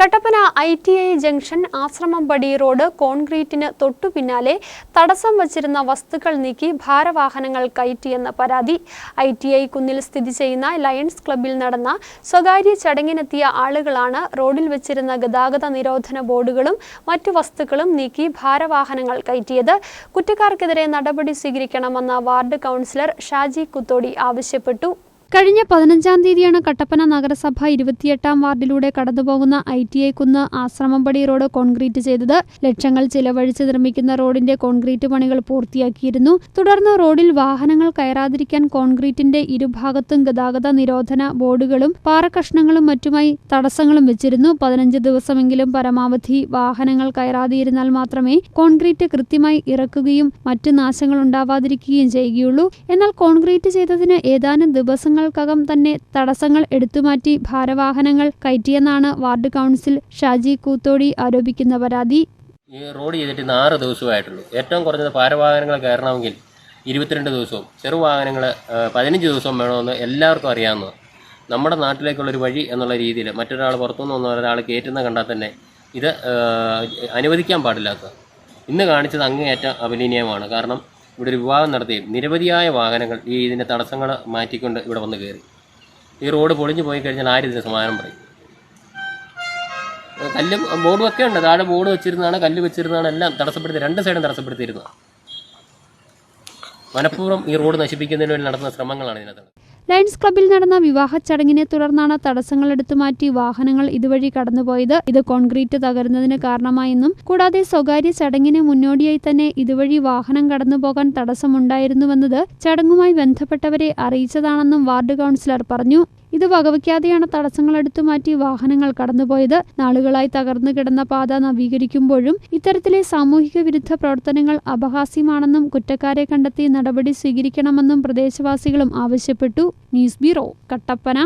Kattappana I T I junction Ashramampadi road കോൺക്രീറ്റിന് തൊട്ടു പിന്നാലെ തടസ്സം വച്ചിരുന്ന വസ്തുക്കൾ നീക്കി ഭാരവാഹനങ്ങൾ കയറ്റിയെന്ന പരാതി. ഐ ടി ഐ കുന്നിൽ സ്ഥിതി ചെയ്യുന്ന ലയൺസ് ക്ലബ്ബിൽ നടന്ന സ്വകാര്യ ചടങ്ങിനെത്തിയ ആളുകളാണ് റോഡിൽ വെച്ചിരുന്ന ഗതാഗത നിരോധന ബോർഡുകളും മറ്റു വസ്തുക്കളും നീക്കി ഭാരവാഹനങ്ങൾ കയറ്റിയത്. കുറ്റക്കാർക്കെതിരെ നടപടി സ്വീകരിക്കണമെന്ന വാർഡ് കൗൺസിലർ ഷാജി കുത്തോടി ആവശ്യപ്പെട്ടു. കഴിഞ്ഞ പതിനഞ്ചാം തീയതിയാണ് കട്ടപ്പന നഗരസഭ ഇരുപത്തിയെട്ടാം വാർഡിലൂടെ കടന്നുപോകുന്ന ഐ ടി ഐ കുന്ന് ആശ്രമംപടി റോഡ് കോൺക്രീറ്റ് ചെയ്തത്. ലക്ഷങ്ങൾ ചിലവഴിച്ച് നിർമ്മിക്കുന്ന റോഡിന്റെ കോൺക്രീറ്റ് പണികൾ പൂർത്തിയാക്കിയിരുന്നു. തുടർന്ന് റോഡിൽ വാഹനങ്ങൾ കയറാതിരിക്കാൻ കോൺക്രീറ്റിന്റെ ഇരുഭാഗത്തും ഗതാഗത നിരോധന ബോർഡുകളും പാറക്കഷ്ണങ്ങളും മറ്റുമായി തടസ്സങ്ങളും വെച്ചിരുന്നു. പതിനഞ്ച് ദിവസമെങ്കിലും പരമാവധി വാഹനങ്ങൾ കയറാതിരുന്നാൽ മാത്രമേ കോൺക്രീറ്റ് കൃത്യമായി ഇറക്കുകയും മറ്റു നാശങ്ങൾ ഉണ്ടാവാതിരിക്കുകയും ചെയ്യുകയുള്ളൂ. എന്നാൽ കോൺക്രീറ്റ് ചെയ്തതിന് ഏതാനും ദിവസങ്ങൾക്കകം തന്നെ തടസ്സങ്ങൾ എടുത്തുമാറ്റി ഭാരവാഹനങ്ങൾ കയറ്റിയെന്നാണ് വാർഡ് കൗൺസിൽ ഷാജി കൂത്തോടി ആരോപിക്കുന്ന പരാതി. ഈ റോഡ് ചെയ്തിട്ട് ആറ് ദിവസമായിട്ടുള്ളൂ. ഏറ്റവും കുറഞ്ഞത് ഭാരവാഹനങ്ങൾ കയറണമെങ്കിൽ ഇരുപത്തിരണ്ട് ദിവസവും ചെറുവാഹനങ്ങൾ പതിനഞ്ച് ദിവസവും വേണമെന്ന് എല്ലാവർക്കും അറിയാവുന്നത് നമ്മുടെ നാട്ടിലേക്കുള്ളൊരു വഴി എന്നുള്ള രീതിയിൽ മറ്റൊരാൾ പുറത്തുനിന്ന് വന്ന ഒരാൾ കയറ്റുന്ന കണ്ടാൽ തന്നെ ഇത് അനുവദിക്കാൻ പാടില്ലാത്ത ഇന്ന് കാണിച്ചത് അങ്ങേയറ്റം അപലീനീയമാണ് കാരണം ഇവിടെ ഒരു വിവാഹം നടത്തി. നിരവധിയായ വാഹനങ്ങൾ ഈ ഇതിന്റെ തടസ്സങ്ങൾ മാറ്റിക്കൊണ്ട് ഇവിടെ വന്ന് കയറി. ഈ റോഡ് പൊളിഞ്ഞു പോയി കഴിഞ്ഞാൽ ആരും ഇതിന് സമാധാനം പറയും? കല്ലും ബോർഡും ഒക്കെ ഉണ്ട്. താഴെ ബോർഡ് വെച്ചിരുന്നതാണ് കല്ല് വെച്ചിരുന്നതാണ് എല്ലാം തടസ്സപ്പെടുത്തി രണ്ട് സൈഡും തടസ്സപ്പെടുത്തിയിരുന്നത്. മനഃപൂർവം ഈ റോഡ് നശിപ്പിക്കുന്നതിന് വേണ്ടി നടത്തുന്ന ശ്രമങ്ങളാണ് ഇതിനകത്ത്. ലയൺസ് ക്ലബ്ബിൽ നടന്ന വിവാഹ ചടങ്ങിനെ തുടർന്നാണ് തടസ്സങ്ങൾ എടുത്തുമാറ്റി വാഹനങ്ങൾ ഇതുവഴി കടന്നുപോയത്. ഇത് കോൺക്രീറ്റ് തകരുന്നതിന് കാരണമായെന്നും കൂടാതെ സ്വകാര്യ ചടങ്ങിന് മുന്നോടിയായി തന്നെ ഇതുവഴി വാഹനം കടന്നുപോകാൻ തടസ്സമുണ്ടായിരുന്നുവെന്നത് ചടങ്ങുമായി ബന്ധപ്പെട്ടവരെ അറിയിച്ചതാണെന്നും വാർഡ് കൗൺസിലർ പറഞ്ഞു. ഇത് വകവയ്ക്കാതെയാണ് തടസ്സങ്ങൾ എടുത്തു മാറ്റി വാഹനങ്ങൾ കടന്നുപോയത്. നാളുകളായി തകർന്നു കിടന്ന പാത നവീകരിക്കുമ്പോഴും ഇത്തരത്തിലെ സാമൂഹിക വിരുദ്ധ പ്രവർത്തനങ്ങൾ അപഹാസ്യമാണെന്നും കുറ്റക്കാരെ കണ്ടെത്തി നടപടി സ്വീകരിക്കണമെന്നും പ്രദേശവാസികളും ആവശ്യപ്പെട്ടു. News bureau Kattappana.